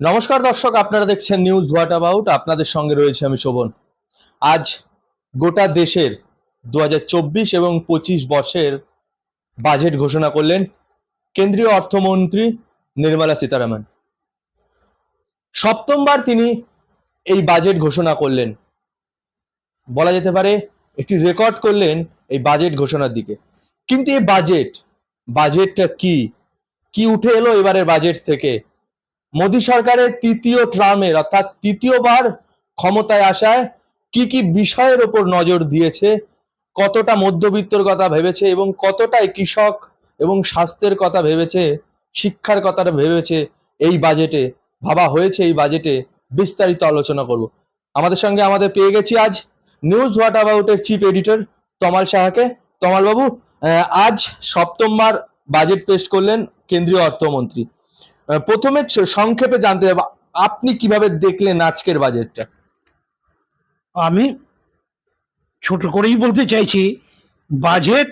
নমস্কার দর্শক, আপনারা দেখছেন নিউজ হোয়াট অ্যাবাউট আপনাদের সঙ্গে রয়েছে আমি শোভন। আজ গোটা দেশের দু হাজার চব্বিশ এবং পঁচিশ বর্ষের বাজেট ঘোষণা করলেন কেন্দ্রীয় অর্থমন্ত্রী নির্মলা সীতারামন। সপ্তমবার তিনি এই বাজেট ঘোষণা করলেন। বলা যেতে পারে একটি রেকর্ড করলেন এই বাজেট ঘোষণার দিকে। কিন্তু এই বাজেট বাজেটটা কি? কি উঠে এলো এবারের বাজেট থেকে? মোদী সরকারের তৃতীয় ট্রামের, অর্থাৎ তৃতীয়বার ক্ষমতায় আসায় কি কি বিষয়ের ওপর নজর দিয়েছে, কতটা মধ্যবিত্তর কথা ভেবেছে এবং কতটাই কৃষক এবং স্বাস্থ্যের কথা ভেবেছে, শিক্ষার কথাটা ভেবেছে এই বাজেটে ভাবা হয়েছে এই বাজেটে বিস্তারিত আলোচনা করব। আমাদের সঙ্গে আমাদের পেয়ে গেছি আজ নিউজ হোয়াট অ্যাবাউটের চিফ এডিটর তমাল সাহাকে। তমাল বাবু আজ সপ্তমবার বাজেট পেশ করলেন কেন্দ্রীয় অর্থমন্ত্রী। প্রথমে সংক্ষেপে জানতে চাইব আপনি কীভাবে দেখলেন আজকের বাজেটটা? আমি ছোট করেই বলতে চাইছি, বাজেট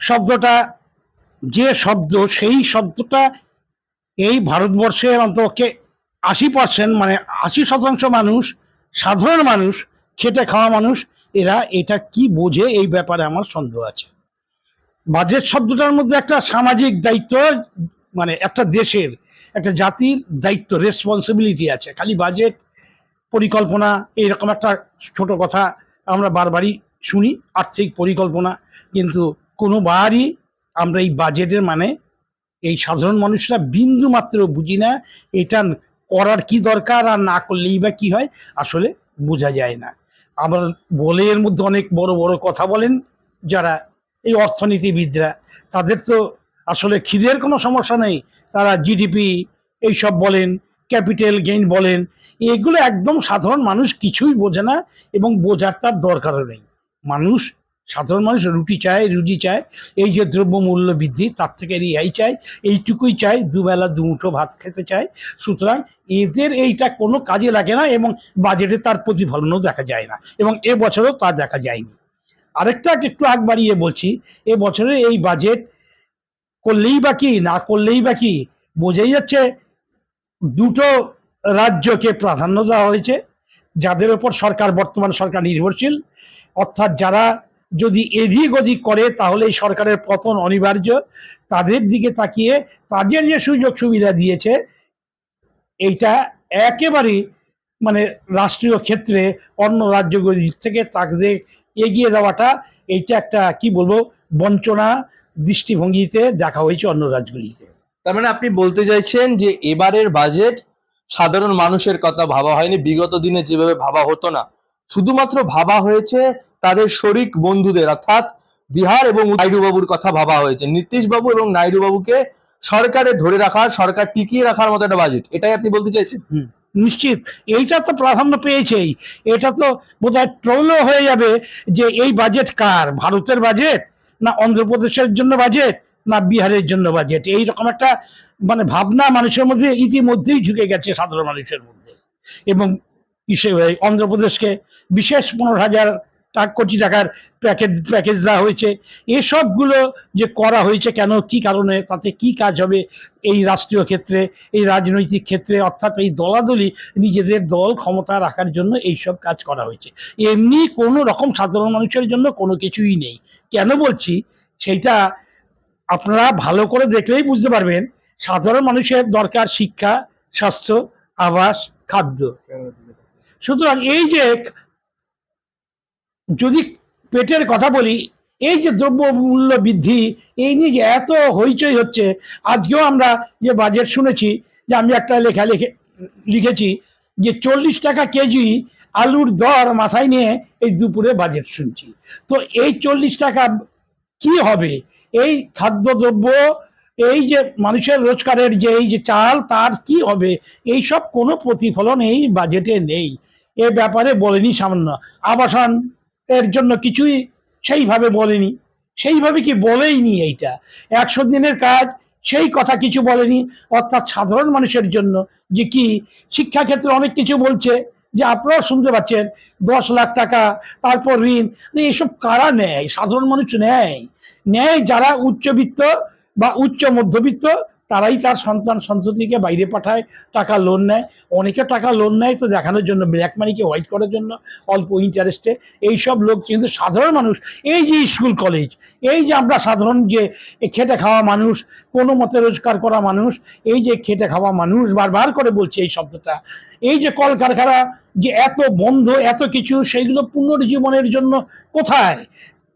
শব্দটা, যে শব্দ, সেই শব্দটা এই ভারতবর্ষের অন্তপক্ষে আশি পার্সেন্ট মানে আশি শতাংশ মানুষ, সাধারণ মানুষ, খেটে খাওয়া মানুষ, এরা এটা কি বোঝে এই ব্যাপারে আমার সন্দেহ আছে। বাজেট শব্দটার মধ্যে একটা সামাজিক দায়িত্ব মানে একটা দেশের, একটা জাতির দায়িত্ব রেসপন্সিবিলিটি আছে। খালি বাজেট পরিকল্পনা, এইরকম একটা ছোট কথা আমরা বারবারই শুনি, আর্থিক পরিকল্পনা, কিন্তু কোনোবারই আমরা এই বাজেটের মানে এই সাধারণ মানুষরা বিন্দু মাত্র বুঝি না, এটা করার কি দরকার আর না করলেই বা কি হয়, আসলে বোঝা যায় না। আবার বলে এর মধ্যে অনেক বড় বড় কথা বলেন, যারা এই অর্থনীতিবিদরা, তাদের তো আসলে খিদের কোনো সমস্যা নেই। তারা জিডিপি এইসব বলেন, ক্যাপিটাল গেইন বলেন, এগুলো একদম সাধারণ মানুষ কিছুই বোঝে না এবং বোঝার তার দরকারও নেই। মানুষ, সাধারণ মানুষ রুটি চায়, রুজি চায়, এই যে দ্রব্য মূল্য বৃদ্ধি, তার থেকে রেহাই চায়, এইটুকুই চায়, দুবেলা দুমুঠো ভাত খেতে চায়। সুতরাং এদের এইটা কোনো কাজে লাগে না এবং বাজেটে তার প্রতিফলনও দেখা যায় না এবং এ বছরও তা দেখা যায়নি। আরেকটা একটু আগ বাড়িয়ে বলছি এ বছরের এই বাজেট করলেই বা কি, না করলেই বা কি, বোঝাই যাচ্ছে দুটো রাজ্যকে প্রাধান্য দেওয়া হয়েছে, যাদের ওপর সরকার, বর্তমান সরকার নির্ভরশীল। অর্থাৎ যারা যদি এদিক ওদিক করে, তাহলে এই সরকারের পতন অনিবার্য। তাদের দিকে তাকিয়ে তাদের যে সুযোগ সুবিধা দিয়েছে, এইটা একেবারেই মানে রাষ্ট্রীয় ক্ষেত্রে অন্য রাজ্যগুলির থেকে তাদের এগিয়ে দেওয়াটা, এইটা একটা, কি বলব, বঞ্চনা দৃষ্টিভঙ্গিতে দেখা হয়েছে অন্য রাজ্যগুলিতে। তার মানে আপনি বলতে চাইছেন যে এবারের বাজেট সাধারণ মানুষের কথা ভাবা হয়নি বিগত দিনে যেভাবে ভাবা হতো না। শুধুমাত্র ভাবা হয়েছে তাদের শরিক বন্ধুদের অর্থাৎ বিহার এবং নাইডু বাবুর কথা ভাবা হয়েছে। নীতিশ বাবু এবং নাইডু বাবুকে সরকারে ধরে রাখার সরকার টিকিয়ে রাখার মতো একটা বাজেট এটাই আপনি বলতে চাইছেন? নিশ্চিত। এইটা তো প্রাধান্য পেয়েছেই। এটা তো বোধহয় ট্রোলও হয়ে যাবে যে এই বাজেট কার? ভারতের বাজেট না অন্ধ্রপ্রদেশের জন্য বাজেট না বিহারের জন্য বাজেট এই রকম একটা মানে ভাবনা মানুষের মধ্যে ইতিমধ্যেই ঢুকে গেছে সাধারণ মানুষের মধ্যে। এবং অন্ধ্রপ্রদেশকে বিশেষ পনেরো হাজার টাকা কোটি টাকার প্যাকেজ প্যাকেজ দেওয়া হয়েছে। এসবগুলো যে করা হয়েছে কেন, কি কারণে, তাতে কি কাজ হবে এই রাষ্ট্রীয় ক্ষেত্রে, এই রাজনৈতিক ক্ষেত্রে, অর্থাৎ এই দলাদলি নিজেদের দল ক্ষমতা রাখার জন্য এই সব কাজ করা হয়েছে। এমনি কোনো রকম সাধারণ মানুষের জন্য কোনো কিছুই নেই। কেন বলছি? সেইটা আপনারা ভালো করে দেখলেই বুঝতে পারবেন। সাধারণ মানুষের দরকার শিক্ষা, স্বাস্থ্য, আবাস, খাদ্য। সুতরাং এই যে যদি পেটের কথা বলি, এই যে দ্রব্য মূল্য বৃদ্ধি, এই নিয়ে যে এত হইচই হচ্ছে, আজকেও আমরা যে বাজেট শুনেছি, যে আমি একটা লেখা লিখে, লিখেছি যে চল্লিশ টাকা কেজি আলুর দর মাথায় নিয়ে এই দুপুরে বাজেট শুনছি। তো এই চল্লিশ টাকা কি হবে? এই খাদ্যদ্রব্য, এই যে মানুষের রোজগারের যে এই যে চাল, তার কি হবে? এই সব কোনো প্রতিফলন এই বাজেটে নেই। এ ব্যাপারে বলেনি সামান্য আবাসন। এর জন্য কিছুই সেইভাবে বলেনি। সেইভাবে কি বলেইনি এইটা? একশো দিনের কাজ, সেই কথা কিছু বলেনি। অর্থাৎ সাধারণ মানুষের জন্য যে কি শিক্ষাক্ষেত্রে অনেক কিছু বলছে, যে আপনারাও শুনতে পাচ্ছেন, দশ লাখ টাকা, তারপর ঋণ এসব কারা নেয়? সাধারণ মানুষ নেয়। নেয় যারা উচ্চবিত্ত বা উচ্চ মধ্যবিত্ত তারাই তার সন্তান সন্ততিকে বাইরে পাঠায়, টাকা লোন নেয়। অনেকে টাকা লোন নেয় তো দেখানোর জন্য ব্ল্যাক মানিকে হোয়াইট করার জন্য, অল্প ইন্টারেস্টে এইসব লোক কিন্তু সাধারণ মানুষ। এই যে স্কুল কলেজ এই যে আমরা সাধারণ যে খেটে খাওয়া মানুষ, কোনো মতে রোজগার করা মানুষ, এই যে খেটে খাওয়া মানুষ বারবার করে বলছে এই শব্দটা। এই যে কলকারখানা যে এত বন্ধ, এত কিছু সেইগুলো পুনর্জীবনের জন্য কোথায়?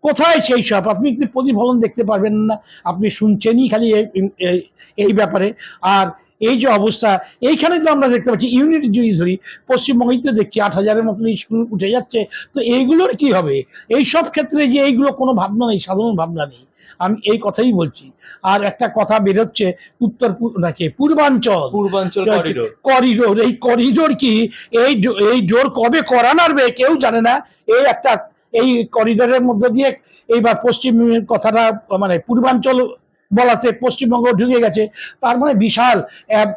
কোথায় সেই সব? আপনি কিন্তু প্রতিফলন দেখতে পারবেন না? আপনি শুনছেনই খালি এই- ব্যাপারে। আর এই যে অবস্থা এইখানে তো আমরা দেখতে পাচ্ছি ইউনিট যদি ধরি পশ্চিমবঙ্গেই তো দেখছি আট হাজারের মতন স্কুল উঠে যাচ্ছে। তো এইগুলোর কি হবে? এই সব ক্ষেত্রে যে এইগুলো কোনো ভাবনা নেই সাধারণ ভাবনা নেই। আমি এই কথাই বলছি। আর একটা কথা বেরোচ্ছে উত্তর নাকি পূর্বাঞ্চল। পূর্বাঞ্চল করিডোর। করিডোর এই করিডোর কি? এই এই ডোর কবে করা নাড়বে কেউ জানে না। এই একটা এই করিডোরের মধ্যে দিয়ে এইবার পশ্চিম কথাটা মানে পূর্বাঞ্চল বলাতে পশ্চিমবঙ্গ ঢুকে গেছে, তার মানে বিশাল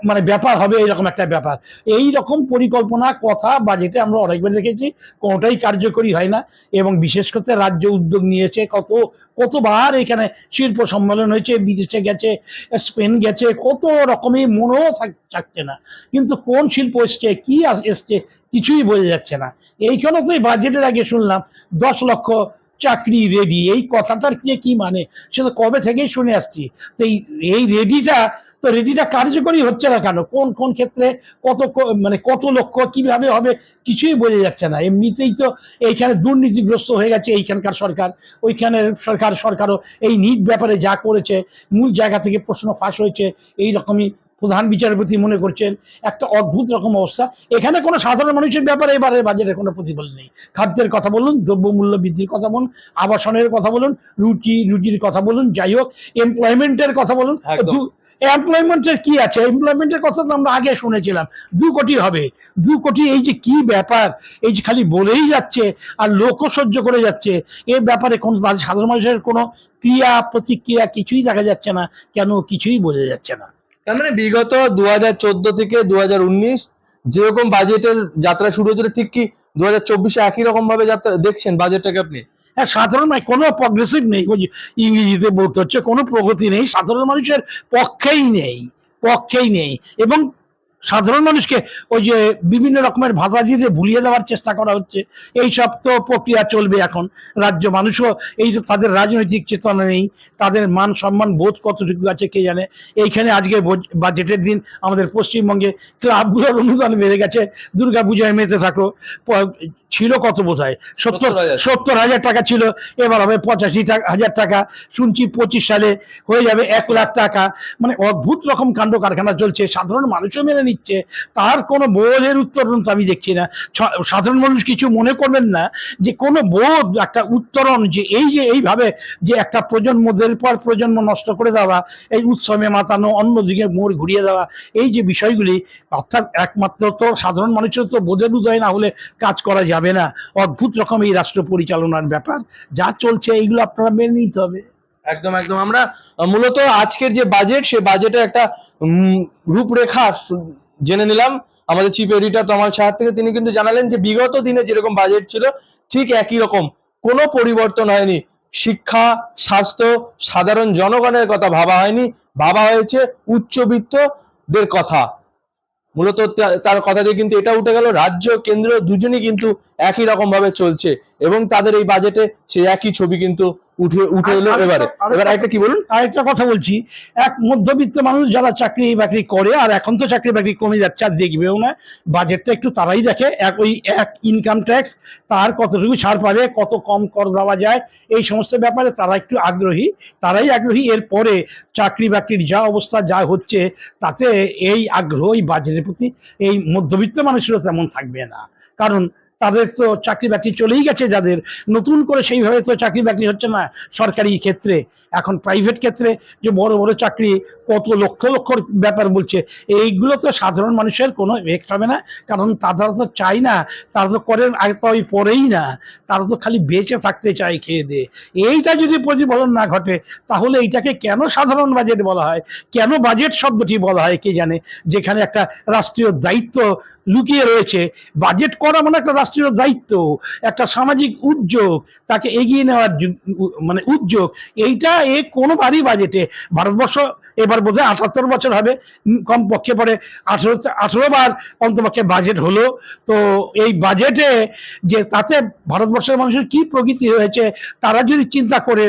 মানে ব্যাপার হবে এরকম একটা ব্যাপার। এই রকম পরিকল্পনা, কথা বাজেটে আমরা অনেকবার দেখেছি, কোনোটাই কার্যকরী হয় না, এবং বিশেষ করে রাজ্য উদ্যোগ নিয়েছে, কত, কতবার এখানে শিল্প সম্মেলন হয়েছে, বিদেশে গেছে, স্পেন গেছে, কত রকমের মনেও থাক- থাকছে না। কিন্তু কোন শিল্প এসছে, কি এসছে, কিছুই বোঝা যাচ্ছে না। এইখানে তো এই বাজেটের আগে শুনলাম, দশ লক্ষ চাকরি রেডি এই কথাটার যে কি মানে? সেটা কবে থেকেই শুনে আসছি। তো এই এই রেডিটা তো রেডিটা কার্যকরী হচ্ছে না কেন? কোন কোন ক্ষেত্রে কত মানে কত লক্ষ্য কীভাবে হবে, কিছুই বোঝা যাচ্ছে না। এমনিতেই তো এইখানে দুর্নীতিগ্রস্ত হয়ে গেছে এইখানকার সরকার। ওইখানের সরকার, সরকারও এই নিট ব্যাপারে যা করেছে, মূল জায়গা থেকে প্রশ্ন ফাঁস হয়েছে এই রকমই প্রধান বিচারপতি মনে করছেন একটা অদ্ভুত রকম অবস্থা। এখানে কোনো সাধারণ মানুষের ব্যাপারে এবারে বাজেটের কোনো প্রতিফলন নেই। খাদ্যের কথা বলুন দ্রব্যমূল্য বৃদ্ধির কথা বলুন আবাসনের কথা বলুন রুটি রুটির কথা বলুন যাই হোক এমপ্লয়মেন্টের কথা বলুন। এমপ্লয়মেন্টের কি আছে? এমপ্লয়মেন্টের কথা তো আমরা আগে শুনেছিলাম। দু কোটি হবে। দু কোটি এই যে কি ব্যাপার? এই যে খালি বলেই যাচ্ছে আর লোকও সহ্য করে যাচ্ছে। এর ব্যাপারে কোনো সাধারণ মানুষের কোনো ক্রিয়া প্রতিক্রিয়া কিছুই দেখা যাচ্ছে না। কেন কিছুই বোঝা যাচ্ছে না। তার মানে বিগত দু হাজার চোদ্দ থেকে দু হাজার উনিশ যেরকম বাজেটের যাত্রা শুরু হয়েছিল, ঠিক কি দু হাজার চব্বিশে একই রকম ভাবে যাত্রা, দেখছেন বাজেটটাকে আপনি? হ্যাঁ সাধারণ মানে কোনো প্রগ্রেসিভ নেই ইংরেজিতে বলতে হচ্ছে, কোনো প্রগতি নেই, সাধারণ মানুষের পক্ষেই নেই পক্ষেই নেই। এবং সাধারণ মানুষকে ওই যে বিভিন্ন রকমের ভাতা দিয়ে ভুলিয়ে দেওয়ার চেষ্টা করা হচ্ছে এই সব তো প্রক্রিয়া চলবে এখন। রাজ্য মানুষও এই যে তাদের রাজনৈতিক চেতনা নেই তাদের মান সম্মান বোধ কতটুকু আছে কে জানে। এইখানে আজকে বাজেটের দিন আমাদের পশ্চিমবঙ্গে ক্লাবগুলোর অনুদান বেড়ে গেছে। দুর্গা পূজায় মেতে থাকো ছিল কত বোধ হয় সত্তর সত্তর হাজার টাকা ছিল এবার হবে পঁচাশি হাজার টাকা। শুনছি পঁচিশ সালে হয়ে যাবে এক লাখ টাকা। মানে অদ্ভুত রকম কাণ্ড কারখানা চলছে সাধারণ মানুষও মেনে নিচ্ছে, তার কোনো বোধের উত্তরণ আমি দেখছি না। সাধারণ মানুষ কিছু মনে করবেন না যে কোনো বোধ, একটা উত্তরণ যে এই যে এইভাবে যে একটা প্রজন্মদের পর প্রজন্ম নষ্ট করে দেওয়া, এই উৎসবে মাতানো, অন্যদিকে মোড় ঘুরিয়ে দেওয়া, এই যে বিষয়গুলি, অর্থাৎ একমাত্র তো সাধারণ মানুষের তো বোধের উদয় না হলে কাজ করা যাবে না। অদ্ভুত রকম এই রাষ্ট্র পরিচালনার ব্যাপার, যা চলছে, এইগুলো আপনারা মেনে নিতে হবে। একদম একদম। আমরা মূলত আজকের যে বাজেট সে বাজেটের একটা রূপরেখা জেনে নিলাম। আমাদের চিফ এডিটর তমাল সাহার থেকে তিনি কিন্তু জানালেন যে, বিগত দিনে যেরকম বাজেট ছিল, ঠিক একই রকম। কোনো পরিবর্তন হয়নি। শিক্ষা, স্বাস্থ্য, সাধারণ জনগণের কথা ভাবা হয়নি। ভাবা হয়েছে উচ্চবিত্তদের কথা। মূলত তার কথা দিয়ে কিন্তু এটা উঠে গেল। রাজ্য, কেন্দ্র দুজনই কিন্তু একই রকম ভাবে চলছে এবং তাদের এই বাজেটে সেই একই ছবি কিন্তু উঠে উঠে এলো এবারে। এবার একটা কি বলুন? আরেকটা কথা বলছি এক মধ্যবিত্ত মানুষ যারা চাকরি বাকরি করে আর এখন তো চাকরি বাকরি কমে যাচ্ছে আর দেখবেও না বাজেটটা একটু তারাই দেখে এক ওই এক ইনকাম ট্যাক্স তার কতটুকু ছাড় পাবে কত কম কর দেওয়া যায় এই সমস্ত ব্যাপারে তারা একটু আগ্রহী তারাই আগ্রহী এরপরে চাকরি বাকরির যা অবস্থা যা হচ্ছে তাতে এই আগ্রহ এই বাজেটের প্রতি এই মধ্যবিত্ত মানুষেরও তেমন থাকবে না। কারণ তাদের তো চাকরি বাকরি চলেই গেছে যাদের। নতুন করে সেইভাবে তো চাকরি বাকরি হচ্ছে না সরকারি ক্ষেত্রে, এখন প্রাইভেট ক্ষেত্রে যে বড় বড় চাকরি কত লক্ষ লক্ষ ব্যাপার বলছে। এইগুলো তো সাধারণ মানুষের কোনো এফেক্ট হবে না, কারণ তারা তো চাই না, তারা তো করেন আগে তো ওই পরেই না, তারা তো খালি বেঁচে থাকতে চায় খেয়ে দিয়ে। এইটা যদি প্রতিফলন না ঘটে, তাহলে এইটাকে কেন সাধারণ বাজেট বলা হয়? কেন বাজেট শব্দটি বলা হয় কে জানে? যেখানে একটা রাষ্ট্রীয় দায়িত্ব লুকিয়ে রয়েছে। বাজেট করা মানে একটা রাষ্ট্রীয় দায়িত্ব, একটা সামাজিক উদ্যোগ, তাকে এগিয়ে নেওয়ার মানে উদ্যোগ। এইটা এ কোনোবারই বাজেটে ভারতবর্ষ এবার বোধহয় আটাত্তর বছর হবে উম, কম পক্ষে পরে আঠারো আঠারো বার অন্তপক্ষে বাজেট হলো। তো এই বাজেটে যে তাতে ভারতবর্ষের মানুষের কি প্রগতি হয়েছে তারা যদি চিন্তা করে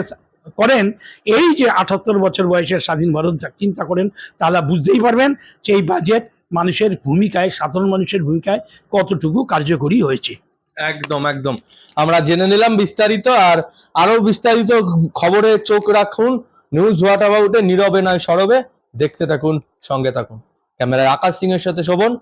করেন এই যে আটাত্তর বছর বয়সের স্বাধীন ভারত চিন্তা করেন তাহলে বুঝতেই পারবেন যে এই বাজেট মানুষের ভূমিকায় সাধারণ মানুষের ভূমিকায় কতটুকু কার্যকরী হয়েছে। একদম একদম। আমরা জেনে নিলাম বিস্তারিত আর আরও বিস্তারিত খবরে চোখ রাখুন। নিউজ হোয়াট অ্যাবাউটে নীরবে নয়, সরবে। দেখতে থাকুন, সঙ্গে থাকুন। ক্যামেরার আকাশ সিং এর সাথে শোভন।